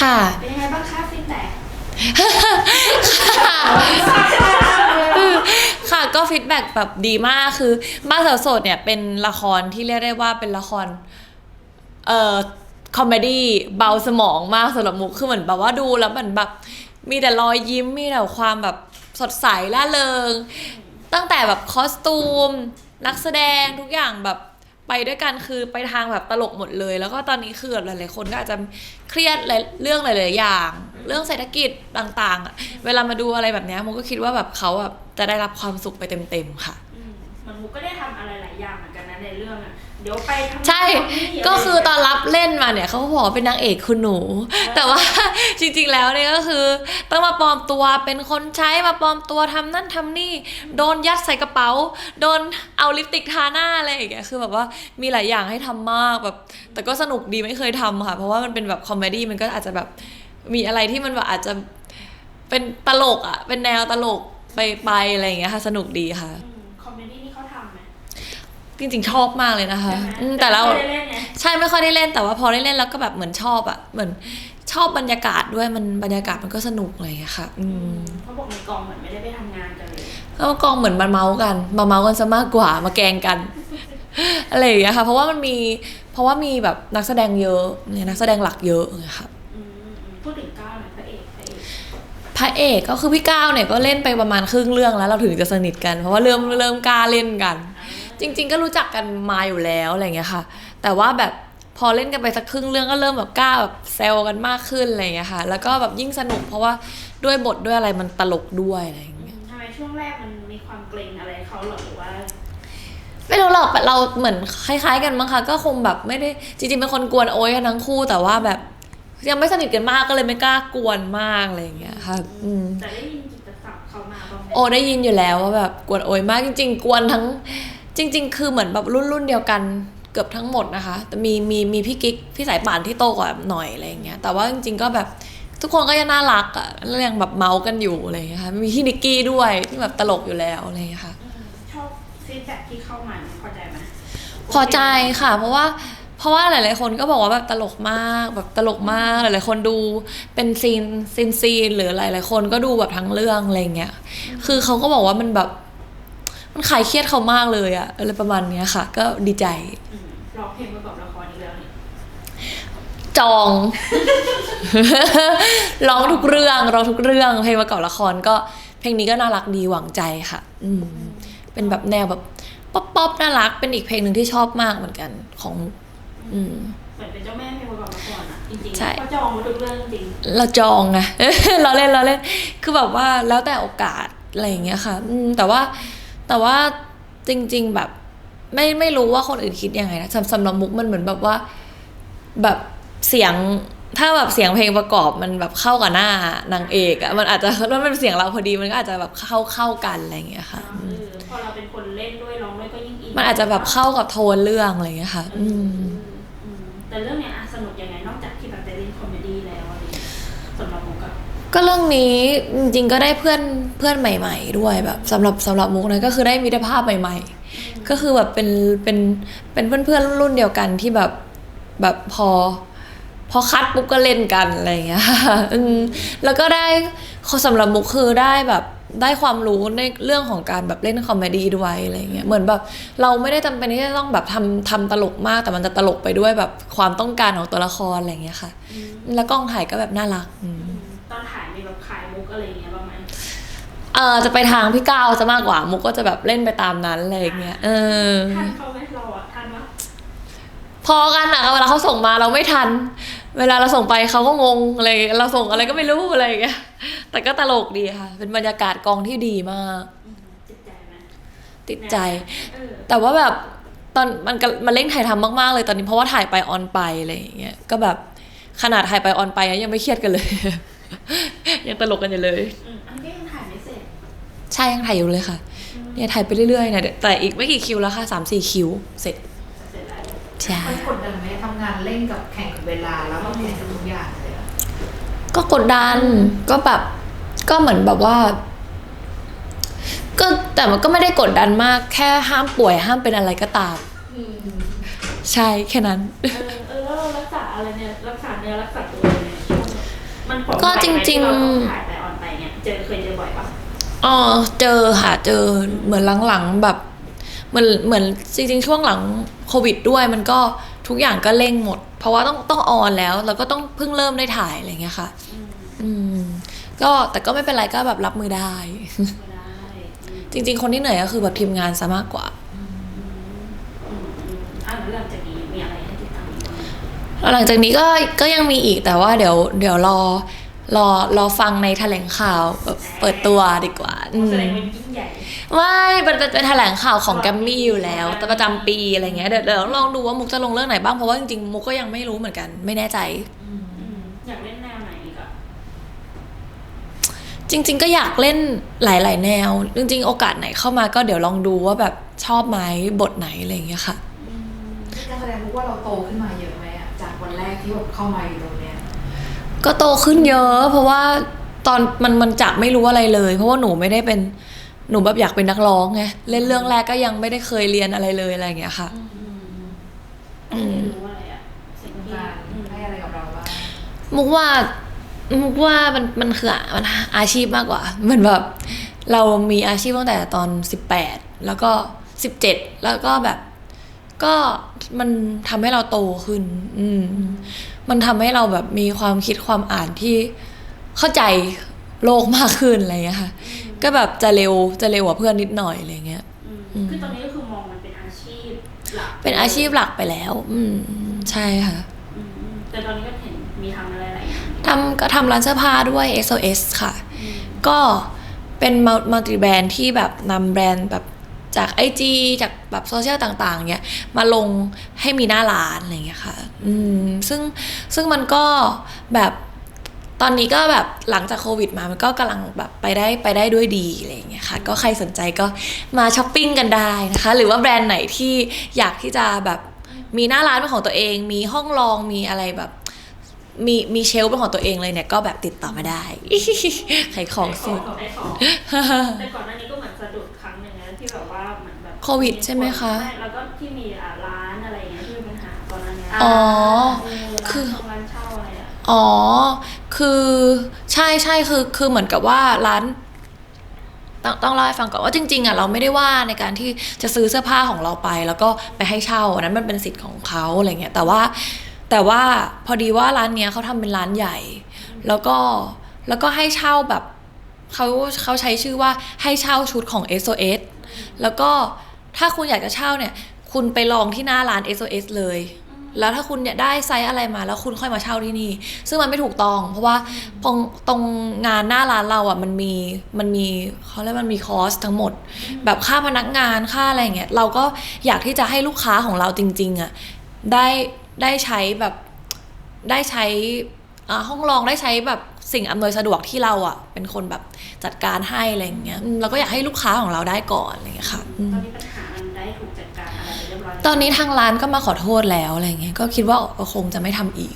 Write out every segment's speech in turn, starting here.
ค่ะ เป็นยังไงบ้างคะฟีดแบ็กค่ะก็ฟีดแบ็กแบบดีมากคือบ้านสาวโสดเนี่ยเป็นละครที่เรียกได้ว่าเป็นละคร เอ่อคอมเมดี้เบาสมองมากสำหรับมุกคือเหมือนแบบว่าดูแล้วเหมือนแบบ มีแต่รอยยิ้มมีแต่ความแบบสดใสล่าเริง ตั้งแต่แบบคอสตูม นักแสดงทุกอย่างแบบ ไปด้วยกันคือไปทางแบบตลกหมดเลย แล้วก็ตอนนี้คือแบบหลายๆคนก็อาจจะเครียดเรื่องหลายๆอย่าง เรื่องเศรษฐกิจต่างๆอะเวลามาดูอะไรแบบนี้มุกก็คิดว่าแบบเขาแบบจะได้รับความสุขไปเต็มๆค่ะ มเหมันมุกก็ได้ทำอะไรหลายอย่างเหมือนกันนะในเรื่องอะเดี๋ยวไปทำใช่ทำนี่ก็คือตอนรับเล่นมาเนี่ยเขาก็บอกว่าเป็นนางเอกคุณหนู แต่ว่า จริงๆแล้วเนี่ยก็คือ ต้องมาปลอมตัวเป็นคนใช้มาปลอมตัวทำนั่นทำนี่ โดนยัดใส่กระเป๋า โดนเอาลิปสติกทาหน้าอะไรอย่างเงี้ยคือแบบว่ามีหลายอย่างให้ทำมากแบบ แต่ก็สนุกดีไม่เคยทำค่ะ เพราะว่ามันเป็นแบบคอมเมดี้มันก็อาจจะแบบมีอะไรที่มันแบบอาจจะเป็นตลกอะเป็นแนวตลกไปไปอะไรอย่างเงี้ยค่ะสนุกดีค่ะ อืมคอมเมดี้นี่เขาทำไหม จริงๆชอบมากเลยนะคะใช่ไหมอืมแต่เรา ไม่ได้เล่นไงใช่ไม่ค่อยได้เล่นแต่ว่าพอได้เล่นแล้วก็แบบเหมือนชอบอะเหมือนชอบบรรยากาศด้วยมันบรรยากาศมันก็สนุกอะไรอย่างเลยค่ะ อืมเขาบอกในกองเหมือนไม่ได้ไปทำงานกันเลยแล้วกองเหมือนมาเมาส์กัน มาเมาส์กันซะมากกว่ามาแกล้งกัน อะไรอย่างเงี้ยค่ะ เพราะว่ามันมีเพราะว่ามีแบบนักแสดงเยอะเนี่ยนักแสดงหลักเยอะอย่างเงี้ยค่ะ อืมอืมพูดถึงก้าวหน่อยพระเอกพระเอกพระเอกก็คือพี่ก้าวเนี่ยก็เล่นไปประมาณครึ่งเรื่องแล้วเราถึงจะสนิทกัน เพราะว่าเริ่มเริ่มกล้าเล่นกัน จริง ๆ ก็รู้จักกันมาอยู่แล้วอะไรอย่างเงี้ยค่ะ แต่ว่าแบบพอเล่นกันไปสักครึ่งเรื่องก็เริ่มแบบกล้าแบบแซวกันมากขึ้นอะไรอย่างเงี้ยค่ะ แล้วก็แบบยิ่งสนุกเพราะว่าด้วยบทด้วยอะไรมันตลกด้วยอะไรอย่างเงี้ยทำไมช่วงแรกมันมีความเกรงอะไรเขาเหรอหรือว่าไม่รู้หรอกเราเหมือนคล้าย ๆ กันมั้งคะก็คงแบบไม่ได้จริงๆเป็นคนกวนโอ้ยกันทั้งคู่แต่ว่าแบบยังไม่สนิทกันมากก็เลยไม่กล้ากวนมากอะไรอย่างเงี้ยค่ะ อืมแต่ได้ยินกิตศัพท์เขามาบ้างไหมโอได้ยินอยู่แล้วว่าแบบกวนโอยมากจริง ๆ กวนทั้ง จริง ๆ คือเหมือนแบบรุ่นรุ่นเดียวกันเกือบทั้งหมดนะคะ แต่มีมีมีพี่กิ๊กพี่สายป่านที่โตกว่าหน่อยอะไรอย่างเงี้ย แต่ว่าจริง ๆ ก็แบบทุกคนก็ยังน่ารักอะ่ะแล้วยังแบบเมาส์กันอยู่อะไรอย่างเงี้ยค่ะ มีพี่นิกกี้ด้วยที่แบบตลกอยู่แล้วอะไรอย่างเงี้ยค่ะอืมชอบฟีดแบ็กที่เข้ามาพอใจไหมพอใจค่ะ เพราะว่าเพราะว่าหลาย ๆ คนก็บอกว่าแบบตลกมาก แบบตลกมาก หลาย ๆ คนดูเป็นซีนซีนซีนหรือหลาย ๆ คนก็ดูแบบทั้งเรื่องอะไรอย่างเงี้ย คือเขาก็บอกว่ามันแบบ มันขายเครียดเขามากเลยอะอะไรประมาณเนี้ยค่ะ ก็ดีใจอืมร้องเพลงประกอบละครอีกแล้วนี่จอง ร้องทุกเรื่องร้องทุกเรื่องเพลงประกอบละครก็ เพลงนี้ก็น่ารักดีหวังใจค่ะ อืมเป็นแบบแนวแบบป๊อปป๊อปน่ารักเป็นอีกเพลงหนึ่งที่ชอบมากเหมือนกันของ อืม เหมือนเป็นเจ้าแม่เพลงประกอบละครอะจริงๆใช่ เขาจองมาทุกเรื่องจริงเราจองไง เราเล่นเราเล่น คือแบบว่าแล้วแต่โอกาสอะไรอย่างเงี้ยค่ะ อืมแต่ว่า แต่ว่าจริง ๆ แบบไม่ไม่รู้ว่าคนอื่นคิดยังไงนะสำสำหรับมุกมันเหมือนแบบว่า แบบเสียงถ้าแบบเสียงเพลงประกอบมันแบบเข้ากับหน้านางเอกอะมันอาจจะมันเป็นเสียงเราพอดีมันก็อาจจะแบบเข้าเข้ากันอะไรอย่างเงี้ยค่ะเออพอเราเป็นคนเล่นด้วยร้องด้วยก็ยิ่งอินมันอาจจะแบบเข้ากับโทนเรื่องอะไรอย่างเงี้ยค่ะ อืมอืมแต่เรื่องเนี้ยอะสนุกยังไงนอกจากที่แบบได้เล่นคอมเมดี้แล้วอะไรอย่างเงี้ยสำหรับผมก็ก็เรื่องนี้จริงๆก็ได้เพื่อน เพื่อนใหม่ ๆ ด้วยแบบสำหรับสำหรับมุกนะก็คือได้มิตรภาพใหม่ ๆ ก็คือแบบเป็นเป็นเป็นเพื่อนเพื่อนๆรุ่นเดียวกันที่แบบแบบพอ พอคัดปุ๊บก็เล่นกันอะไรอย่างเงี้ยอืมแล้วก็ได้สำหรับมุกคือได้แบบได้ความรู้ในเรื่องของการแบบเล่นคอมเมดี้ด้วยอะไรอย่างเงี้ยเหมือนแบบเราไม่ได้จำเป็นที่จะต้องแบบทำทำตลกมากแต่มันจะตลกไปด้วยแบบความต้องการของตัวละครอะไรอย่างเงี้ยค่ะ แล้วกล้องถ่ายก็แบบน่ารักอืมอืมตอนถ่ายมีแบบขายมุกอะไรอย่างเงี้ยบ้างไหม เออจะไปทางพี่ก้าวจะมากกว่า มุกก็จะแบบเล่นไปตามนั้นอะไรอย่างเงี้ยเออทันเขาไหมเราอะทันวะพอกันอะเวลาเขาส่งมาเราไม่ทัน เวลาเราส่งไปเขาก็งงอะไรอย่างเงี้ยเราส่งอะไรก็ไม่รู้อะไรอย่างเงี้ยแต่ก็ตลกดีค่ะ เป็นบรรยากาศกองที่ดีมากอืมจิตใจไหมติดใจ เออแต่ว่าแบบตอนมันก็มันเร่งถ่ายทำมากๆเลยตอนนี้เพราะว่าถ่ายไปออนไปอะไรอย่างเงี้ยก็แบบขนาดถ่ายไปออนไปยังไม่เครียดกันเลย ยังตลกกันอยู่เลย อืม ใช่ยังถ่ายอยู่เลยค่ะ เนี่ยถ่ายไปเรื่อยๆเนี่ยเดี๋ยวแต่อีกไม่กี่คิวแล้วค่ะสามสี่คิวเสร็จเสร็จแล้วใช่มันกดดันไหมทำงานเร่งกับแข่งกับเวลาแล้วก็แข่งกับทุกอย่างเลยอะก็กดดันก็แบบก็เหมือนแบบว่า ก็แต่มันก็ไม่ได้กดดันมาก แค่ห้ามป่วยห้ามเป็นอะไรก็ตามใช่แค่นั้น เออเออแล้วเรารักษาอะไรเนี่ยรักษาเนื้อรักษาตัวเนี่ยช่วงมันผลก็จริงๆ ที่เราต้องถ่ายไปออนไปเนี่ยเจอเคยเจอบ่อยปะ อ๋อเจอค่ะเจอเหมือนหลังๆแบบเหมือนเหมือนจริงๆช่วงหลังโควิดด้วยมันก็ทุกอย่างก็เร่งหมด เพราะว่าต้องต้องออนแล้วแล้วก็ต้องเพิ่งเริ่มได้ถ่ายอะไรอย่างเงี้ยค่ะอืมอืม ก็แต่ก็ไม่เป็นไรก็แบบรับมือได้ไม่ได้อืมจริง ๆ คนที่เหนื่อยก็คือแบบทีมงานซะมากกว่าอืมอืมอะแล้วหลังจากนี้มีอะไรให้ติดตามอีกบ้างแล้วหลังจากนี้ก็ก็ยังมีอีกแต่ว่าเดี๋ยว เดี๋ยวรอ รอรอฟังในแถลงข่าวแบบเปิดตัวดีกว่าอืมแสดงว่ายิ่งใหญ่ไม่เป็นเป็นเป็นแถลงข่าวของแกรมมี่อยู่แล้ว แต่ประจำปีอะไรเงี้ยเดี๋ยวเดี๋ยวลองดูว่ามุกจะลงเรื่องไหนบ้างเพราะว่าจริงๆมุกก็ยังไม่รู้เหมือนกัน ไม่แน่ใจ อืมอยากเล่นแนวไหนอีกอะจริง ๆ ก็อยากเล่นหลาย ๆ แนว จริง ๆ โอกาสไหนเข้ามาก็เดี๋ยวลองดูว่าแบบชอบไหมบทไหนอะไรอย่างเงี้ยค่ะ การแสดงรู้ว่าเราโตขึ้นมาเยอะไหมอะจากวันแรกที่แบบเข้ามาอยู่ตรงเนี้ย ก็โตขึ้นเยอะ เพราะว่าตอนมันมันจากไม่รู้อะไรเลย เพราะว่าหนูไม่ได้เป็นหนูแบบอยากเป็นนักร้องไงเล่นเรื่องแรกก็ยังไม่ได้เคยเรียนอะไรเลยอะไรอย่างเงี้ยค่ะ อืมรู้อะไรอะสิ่งที่การอืมให้อะไรกับเราบ้างมุกว่ามุกว่ามันมันคือมันอาชีพมากกว่าเหมือนแบบ เรามีอาชีพตั้งแต่ตอนสิบแปดแล้วก็สิบเจ็ดแล้วก็แบบ ก็มันทำให้เราโตขึ้น อืม มันทำให้เราแบบมีความคิดความอ่านที่เข้าใจโลกมากขึ้นอะไรอย่างเงี้ยค่ะ ก็แบบจะเร็วจะเร็วกว่าเพื่อนนิดหน่อยอะไรเงี้ยอืมอืมคือตอนนี้ก็คือมองมันเป็นอาชีพหลักเป็นอาชีพหลักไปแล้ว อืมใช่ค่ะอืมแต่ตอนนี้ก็เห็นมีทำอะไรหลายอย่างทำก็ทำร้านเสื้อผ้าด้วย SOS ค่ะอืมก็เป็นมัลติแบรนด์ที่แบบนำแบรนด์แบบ จาก IG จากแบบโซเชียลต่าง ๆ เนี้ยมาลงให้มีหน้าร้านอะไรอย่างเงี้ยค่ะ อืมซึ่งซึ่งมันก็แบบตอนนี้ก็แบบหลังจากโควิดมา มันก็กำลังแบบไปได้ไปได้ด้วยดีอะไรอย่างเงี้ยค่ะ ก็ใครสนใจก็มาช้อปปิ้งกันได้นะคะ หรือว่าแบรนด์ไหนที่อยากที่จะแบบมีหน้าร้านเป็นของตัวเอง มีห้องรอง มีอะไรแบบมีมีเชลฟ์เป็นของตัวเองเลยเนี่ย ก็แบบติดต่อมาได้ขายของสุดไอ้ของแต่ก่อนหน้านี้ ควิดใช่ไหมคะ ใช่แล้วก็ที่มีอะร้านอะไรอย่างเงี้ยที่มีปัญหาตอนนั้นเนี่ยอ๋อเออคือร้านร้านเช่าอะไรอะอ๋อ คือใช่ใช่คือคือเหมือนกับว่าร้านต้องต้องเล่าให้ฟังก่อนว่าจริงๆอะเราไม่ได้ว่าในการที่จะซื้อเสื้อผ้าของเราไป แล้วก็ไปให้เช่าอันนั้นมันเป็นสิทธิ์ของเขาอะไรเงี้ยแต่ว่าแต่ว่าพอดีว่าร้านเนี้ยเขาทำเป็นร้านใหญ่ แล้วก็แล้วก็ให้เช่าแบบเขาเขาใช้ชื่อว่าให้เช่าชุดของ SOS แล้วก็ ถ้าคุณอยากจะเช่าเนี่ย คุณไปลองที่หน้าร้าน SOS เลย แล้วถ้าคุณเนี่ยได้ไซส์อะไรมาแล้วคุณค่อยมาเช่าที่นี่ ซึ่งมันไม่ถูกต้อง เพราะว่าตรงตรงงานหน้าร้านเราอะมันมีมันมีเขาเรียกมันมีคอสทั้งหมด แบบค่าพนักงานค่าอะไรอย่างเงี้ยเราก็อยากที่จะให้ลูกค้าของเราจริง ๆอะได้ได้ใช้แบบได้ใช้อ่าห้องรองได้ใช้แบบสิ่งอำนวยสะดวกที่เราอะ เป็นคนแบบจัดการให้อะไรอย่างเงี้ยเราก็อยากให้ลูกค้าของเราได้ก่อนอะไรอย่างเงี้ยค่ะตอนนี้ปัญหา ตอนนี้ทางร้านก็มาขอโทษแล้วอะไรเงี้ยก็คิดว่าคงจะไม่ทำอีก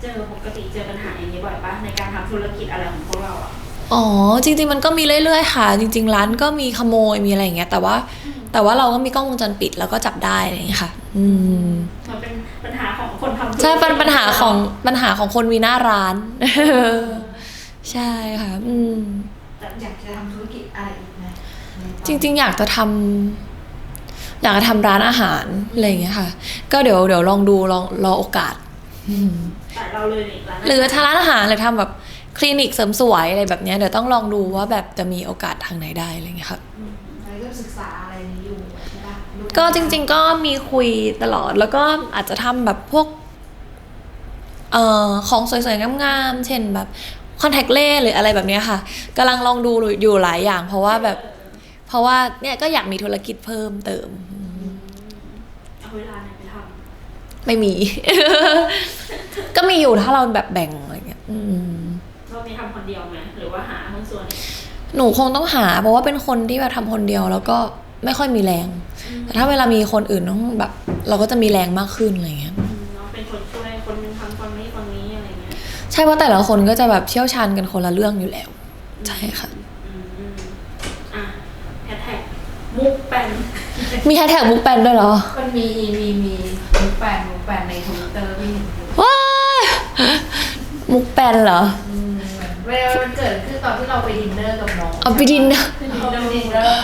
เจอปกติเจอปัญหาอย่างนี้บ่อยปะในการทำธุรกิจอะไรของพวกเราอะอ๋อ จริง ๆ มันก็มีเรื่อยๆค่ะ จริง ๆ ร้านก็มีขโมยมีอะไรอย่างเงี้ย แต่ว่า แต่ว่าเราก็มีกล้องวงจรปิดแล้วก็จับได้อะไรอย่างเงี้ยค่ะ อืมมันเป็นปัญหาของคนทำธุรกิจใช่เป็นปัญหาของปัญหาของคนมีหน้าร้าน ใช่ค่ะ อืม แต่อยากจะทำธุรกิจอะไรอีกไหมในตอนจริง ๆ อยากจะทำ อยากจะทำร้านอาหารอะไรอย่างเงี้ยค่ะ ก็เดี๋ยวเดี๋ยวลองดูลองรอโอกาสอืมแต่เราเลยนี่ร้านหรือถ้าร้านอาหารหรือทำแบบคลินิกเสริมสวยอะไรแบบเนี้ยเดี๋ยวต้องลองดูว่าแบบจะมีโอกาสทางไหนได้อะไรอย่างเงี้ยครับอืมอะไรก็ศึกษาอะไรนี้อยู่ใช่ปะลูก็จริง ๆ ก็มีคุยตลอดแล้วก็อาจจะทำแบบพวกเอ่อของสวยๆงามๆเช่นแบบคอนแทคเลนหรืออะไรแบบเนี้ยค่ะกำลังลองดูอยู่หลายอย่าง เพราะว่าแบบเพราะว่าเนี่ยก็อยากมีธุรกิจเพิ่มเติม เอาเวลาไหนไปท ไม่มี ก็มีอยู่ถ้าเราแบบแบ่งอะไรเงี้ยอืมำเรามีทำคนเดียวไหมหรือว่าหาหุ้นส่วนอีกหนูคงต้องหา เพราะว่าเป็นคนที่แบบทำคนเดียวแล้วก็ไม่ค่อยมีแรง แต่ถ้าเวลามีคนอื่นต้องแบบ เราก็จะมีแรงมากขึ้นอะไรเงี้ยอืมเนาะเป็นคนช่วยคนนึงทำคนนี้คนนี้อะไรเงี้ยใช่เพราะแต่ละคนก็จะแบบเชี่ยวชาญกันคนละเรื่องอยู่แล้ว ใช่ค่ะอืมอืมอะแฮชแท็กมุกแปนมีแฮชแท็กมุกแปนด้วยเหรอ มันมีมีมีมุกแปนมุก แปนในทวิตเตอร์ที่เห็นอยู่ว้ายมมุกแปนเหรอ อืมเหมือนเวลามันเกิดขึ้นตอนที่เราไปดินเนอร์กับน้องเอาไปดินเนอร์เราไปดินเนอร์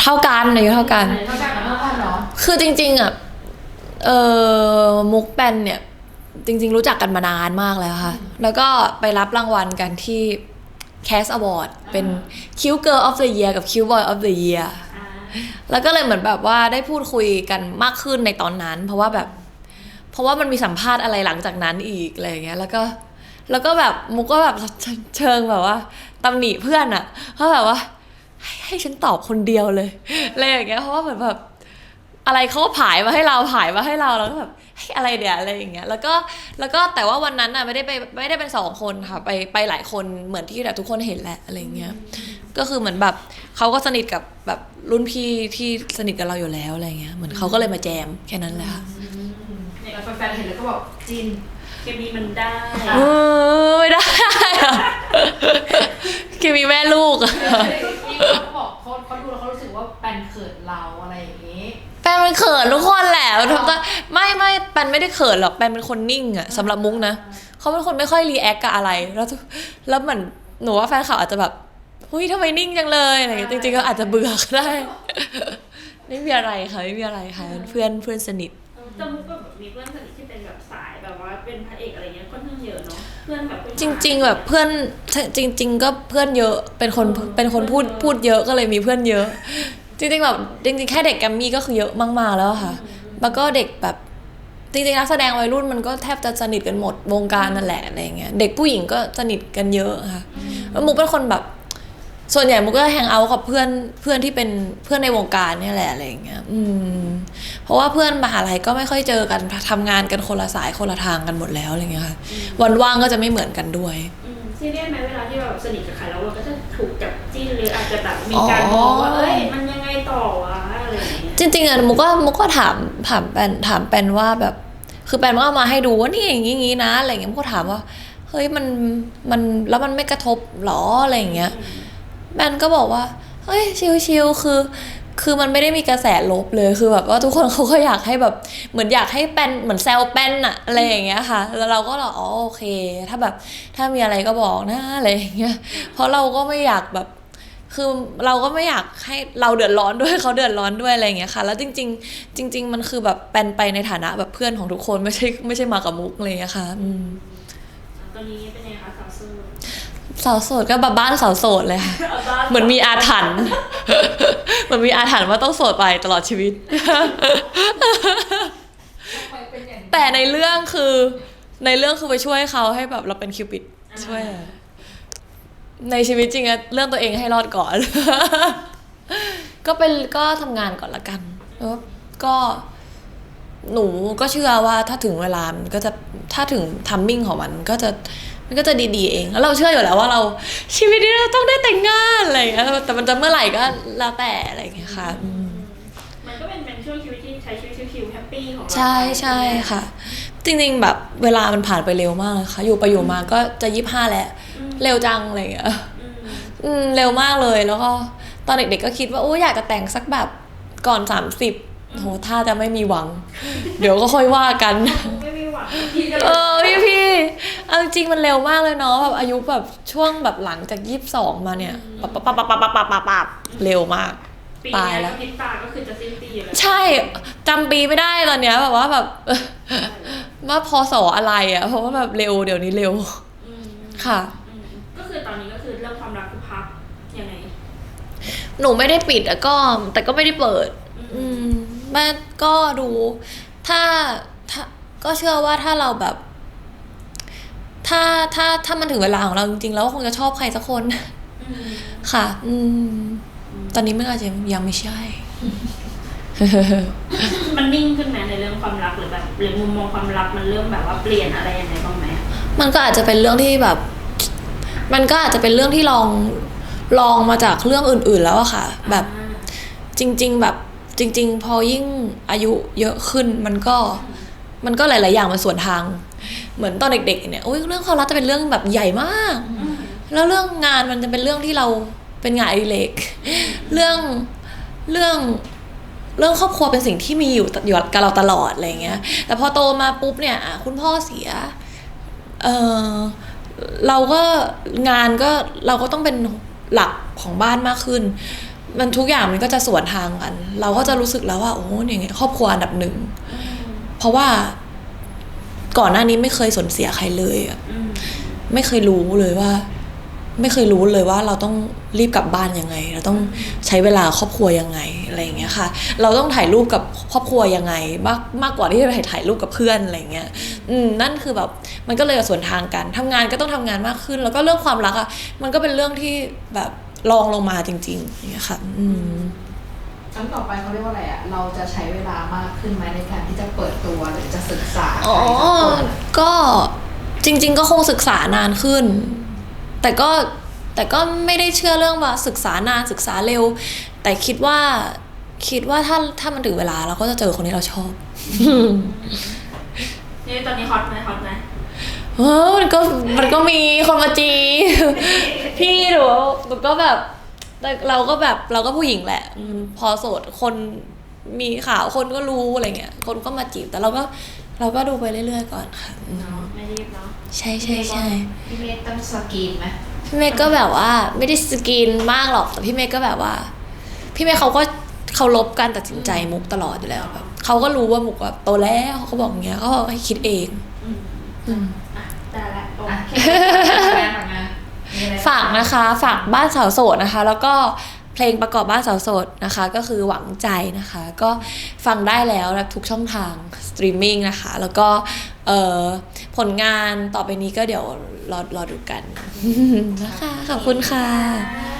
เท่ากันอายุเท่ากันเท่ากันกับเท่ากันเหรอคือจริงๆอะ เออมุกแปนเนี่ย จริง ๆ รู้จักกันมานานมากแล้วค่ะ แล้วก็ไปรับรางวัลกันที่ Cast Award เป็น Cute Girl of the Year กับ Cute Boy of the Year อ่าแล้วก็เลยเหมือนแบบว่าได้พูดคุยกันมากขึ้นในตอนนั้น เพราะว่าแบบ เพราะว่ามันมีสัมภาษณ์อะไรหลังจากนั้นอีกอะไรเงี้ย แล้วก็ แล้วก็แบบมุกก็แบบเชิงแบบว่าตำหนิเพื่อนอะเขาแบบว่าให้ให้ฉันตอบคนเดียวเลยอะไรอย่างเงี้ยเพราะว่าเหมือนแบบอะไรเขาก็ผายมาให้เราผายมาให้เราแล้วก็แบบเฮ้อะไรเดี๋ยวอะไรอย่างเงี้ยแล้วก็แล้วก็แต่ว่าวันนั้นน่ะไม่ได้ไปไม่ได้เป็นสองคนค่ะไปไปหลายคนเหมือนที่แบบทุกคนเห็นแหละอะไรเงี้ยก็คือเหมือนแบบเขาก็สนิทกับแบบรุ่นพี่ที่สนิทกับเราอยู่แล้วอะไรเงี้ยเหมือนเขาก็เลยมาแจมแค่นั้นแหละค่ะ แล้วแฟนๆเห็นแล้วก็บอกจินเคมีมันได้เออไม่ได้อะคือมีแม่ลูกอะเขาบอกเขาเขาดูแล้วเขารู้สึกว่าแปนเขินเราอะไรอย่างนี้แปนมันเขินทุกคนแหละทุกคนไม่ไม่แปนไม่ได้เขินหรอกแปนเป็นคนนิ่งอะสำหรับมุกนะเขาเป็นคนไม่ค่อยรีแอคกับอะไร แล้วทุกแล้วเหมือนหนูว่าแฟนเขาอาจจะแบบหุ้ยทำไมนิ่งจังเลยอะไรอย่างเงี้ยจริงๆก็อาจจะเบื่อก็ได้ ไม่มีอะไรค่ะไม่มีอะไรค่ะเป็นเพื่อนเพื่อนสนิท แต่มุกก็แบบมีเพื่อนสนิทที่เป็นแบบสายแบบว่าเป็นพระเอกอะไรเงี้ยค่อนข้างเยอะเนาะเพื่อนแบบเป็นจริง ๆ แบบเพื่อนจริง ๆ ก็เพื่อนเยอะเป็นคนเป็นคนพูดพูดเยอะก็เลยมีเพื่อนเยอะ จริงๆแบบจริงๆแค่เด็กแกรมมี่ก็คือเยอะมากๆแล้วอะค่ะ แล้วก็เด็กแบบจริงๆนักแสดงวัยรุ่นมันก็แทบจะสนิทกันหมดวงการนั่นแหละอะไรเงี้ยเด็กผู้หญิงก็สนิทกันเยอะค่ะแล้วมุกเป็นคนแบบ ส่วนใหญ่มุกก็แฮงเอาท์กับเพื่อนเพื่อนที่เป็นเพื่อนในวงการเนี่ยแหละอะไรอย่างเงี้ย อืม เพราะว่าเพื่อนมหาลัยก็ไม่ค่อยเจอกันทำงานกันคนละสายคนละทางกันหมดแล้วอะไรเงี้ยค่ะวันว่างก็จะไม่เหมือนกันด้วยอืมซีเรียสไหมเวลาที่แบบสนิทกับใครแล้วเราก็จะถูกจับจิ้นหรืออาจจะแบบมีการมองว่าอ๋อเอ้ยมันยังไงต่อวะอะไรอย่างเงี้ยจริงๆอะมุกก็มุกก็ถามถามแปนถามแปนว่าแบบ คือแปนก็เอามาให้ดูว่านี่อย่างงี้อย่างงี้นะอะไรเงี้ยมุกก็ถามว่าเฮ้ยมันมันแล้วมันไม่กระทบหรออะไรอย่างเงี้ยแบนก็บอกว่าเฮ้ยชิลๆคือ คือมันไม่ได้มีกระแสลบเลยคือแบบว่าทุกคนเขาก็อยากให้แบบเหมือนอยากให้แปนเหมือนแซวแปนอะอะไรอย่างเงี้ยค่ะ แล้วเราก็แบบอ๋อโอเค ถ้าแบบถ้ามีอะไรก็บอกนะอะไรอย่างเงี้ยเพราะเราก็ไม่อยากแบบคือเราก็ไม่อยากให้เราเดือดร้อนด้วยเขาเดือดร้อนด้วยอะไรอย่างเงี้ยค่ะ แล้วจริง ๆ จริง ๆ มันคือแบบแปนไปในฐานะแบบเพื่อนของทุกคนไม่ใช่ไม่ใช่มากับมุกอะไรอย่างเงี้ยค่ะอืมตอนนี้เป็นไงคะสาวโสู้สาวโสดก็แบบบ้านสาวโสดเลยค่ะเหมือนมีอาถรรพ์เห มือนมีอาถรรพ์ว่าต้องโสดไปตลอดชีวิต เป็นอย่างนี้แต่ในเรื่องคือในเรื่องคือไปช่วยเขาให้แบบเราเป็นคิวปิดช่วยอะในชีวิตจริงอะเรื่องตัวเองให้รอดก่อน ก็เป็นก็ทำงานก่อนละกันแล้วก็หนูก็เชื่อว่าถ้าถึงเวลามันก็จะถ้าถึงทัมมิ่งของมันก็จะ มันก็จะดีๆเองแล้วเราเชื่ออยู่แล้วว่าเราชีวิตนี้เราต้องได้แต่งงานอะไรอย่างเงี้ยแต่มันจะเมื่อไหร่ก็แล้วแต่อะไรอย่างเงี้ยค่ะอืมมันก็เป็นเป็นช่วงชีวิตที่ใช้ชีวิตชิวๆแฮปปี้ของเราใช่ใช่ค่ะ จริงๆแบบเวลามันผ่านไปเร็วมากเลยค่ะ อยู่ไปอยู่มาก็จะยี่ห้าแล้วเร็วจังอะไรอย่างเงี้ยอืมอืมเร็วมากเลยแล้วก็ตอนเด็กๆก็คิดว่าโอ้อยากจะแต่งสักแบบก่อนสามสิบโหถ้าจะไม่มีหวัง เดี๋ยวก็ค่อยว่ากันไม่มีหวังพี่ก็ เออพี่พี่ๆเอาจริงๆมันเร็วมากเลยเนาะแบบอายุแบบช่วงแบบหลังจากยี่สิบสองมาเนี่ยปับปับปับปับปับปับปับปับปับเร็วมากปีตายนี้แล้แล้ววพิษตาก็คือจะสิ้นปีอยู่แล้วใช่จำปีไม่ได้ตอนเนี้ยแบบว่าแบบว่าพศอะไรอะ่ะเพราะว่าแบบเร็วเดี๋ยวนี้เร็วอืมค่ะอืมก็คือตอนนี้ก็คือเรื่องความรักคือพักยังไงหนูไม่ได้ปิดอะก็แต่ก็ไม่ได้เปิด อืมแม่ก็ดูถ้าถ้า ก็เชื่อว่าถ้าเราแบบ ถ้าถ้าถ้ามันถึงเวลาของเราจริงๆ แล้วคงจะชอบใครสักคนอืมค่ะ อืม ตอนนี้มันอาจจะยังไม่ใช่ มันนิ่งขึ้นไหมในเรื่องความรักหรือแบบหรือมุมมองความรักมันเริ่มแบบว่าเปลี่ยนอะไรยังไงบ้างไหมมันก็อาจจะเป็นเรื่องที่แบบ มันก็อาจจะเป็นเรื่องที่ลองลองมาจากเรื่องอื่น ๆ แล้วอะค่ะ แบบอ่าจริง ๆ แบบจริง ๆ พอยิ่งอายุเยอะขึ้นมันก็ มันก็หลาย ๆ อย่างมันส่วนทาง เหมือนตอนเด็ก ๆ เนี่ยโอ้ยเรื่องความรักจะเป็นเรื่องแบบใหญ่มาก แล้วเรื่องงานมันจะเป็นเรื่องที่เราเป็นงานอดิเรกเรื่องเรื่องเรื่องครอบครัวเป็นสิ่งที่มีอยู่อยู่กับเราตลอดอะไรเงี้ย แต่พอโตมาปุ๊บเนี่ยคุณพ่อเสีย เออเราก็งานก็เราก็ต้องเป็นหลักของบ้านมากขึ้น มันทุกอย่างมันก็จะสวนทางกัน เราก็จะรู้สึกแล้วว่าโอ้ยอย่างเงี้ยครอบครัวอันดับหนึ่ง ราะว่าก่อนหน้านี้ไม่เคยสนเสียใครเลยอะอืมไม่เคยรู้เลยว่า ไม่เคยรู้เลยว่าเราต้องรีบกลับบ้านยังไง เราต้องใช้เวลาครอบครัวยังไงอะไรอย่างเงี้ยค่ะ เราต้องถ่ายรูปกับครอบครัวยังไง มากมากกว่าที่จะไปถ่ายรูปกับเพื่อนอะไรอย่างเงี้ย อืมนั่นคือแบบมันก็เลยสวนทางกันทำงานก็ต้องทำงานมากขึ้น แล้วก็เรื่องความรักอะมันก็เป็นเรื่องที่แบบรองลงมาจริงๆอย่างเงี้ยค่ะ อืม ครั้งต่อไปเขาเรียกว่าอะไรอะ เราจะใช้เวลามากขึ้นไหมในการที่จะเปิดตัวหรือจะศึกษาอ๋อใครสักคนก็จริง ๆ ก็คงศึกษานานขึ้น แต่ก็แต่ก็ไม่ได้เชื่อเรื่องว่าศึกษานานศึกษาเร็ว แต่คิดว่าคิดว่าถ้าถ้ามันถึงเวลาเราก็จะเจอคนที่เราชอบนี่ตอนนี้ฮอตไหมฮอตไหมเออมันก็มันก็มีคนมาจี พี่หนูหนูก็แบบ แต่เราก็แบบเราก็ผู้หญิงแหละอืมพอโสดคนมีข่าวคนก็รู้อะไรเงี้ย คนก็มาจีบแต่เราก็เราก็ดูไปเรื่อยๆก่อนค่ะอืมเนาะไม่รีบเนาะใช่ใช่ใช่พี่เมฆต้องสกรีนไหมพี่เมย์ก็แบบว่าไม่ได้สกรีนมากหรอกแต่พี่เมย์ก็แบบว่า พี่เมย์เขาก็เคารพการตัดสินใจมุกตลอดอยู่แล้วแบบเขาก็รู้ว่ามุกแบบโตแล้วเขาก็บอกอย่างเงี้ยเขาบอกให้คิดเอง อืม อืม อะได้ละโออะเคแฟน ฝากนะคะ ฝากบ้านสาวโสดนะคะ แล้วก็เพลงประกอบบ้านสาวโสดนะคะ ก็คือหวังใจนะคะ ก็ฟังได้แล้วทุกช่องทางสตรีมมิ่งนะคะ แล้วก็เออผลงานต่อไปนี้ก็เดี๋ยวรอรอดูกันนะคะขอบคุณค่ะ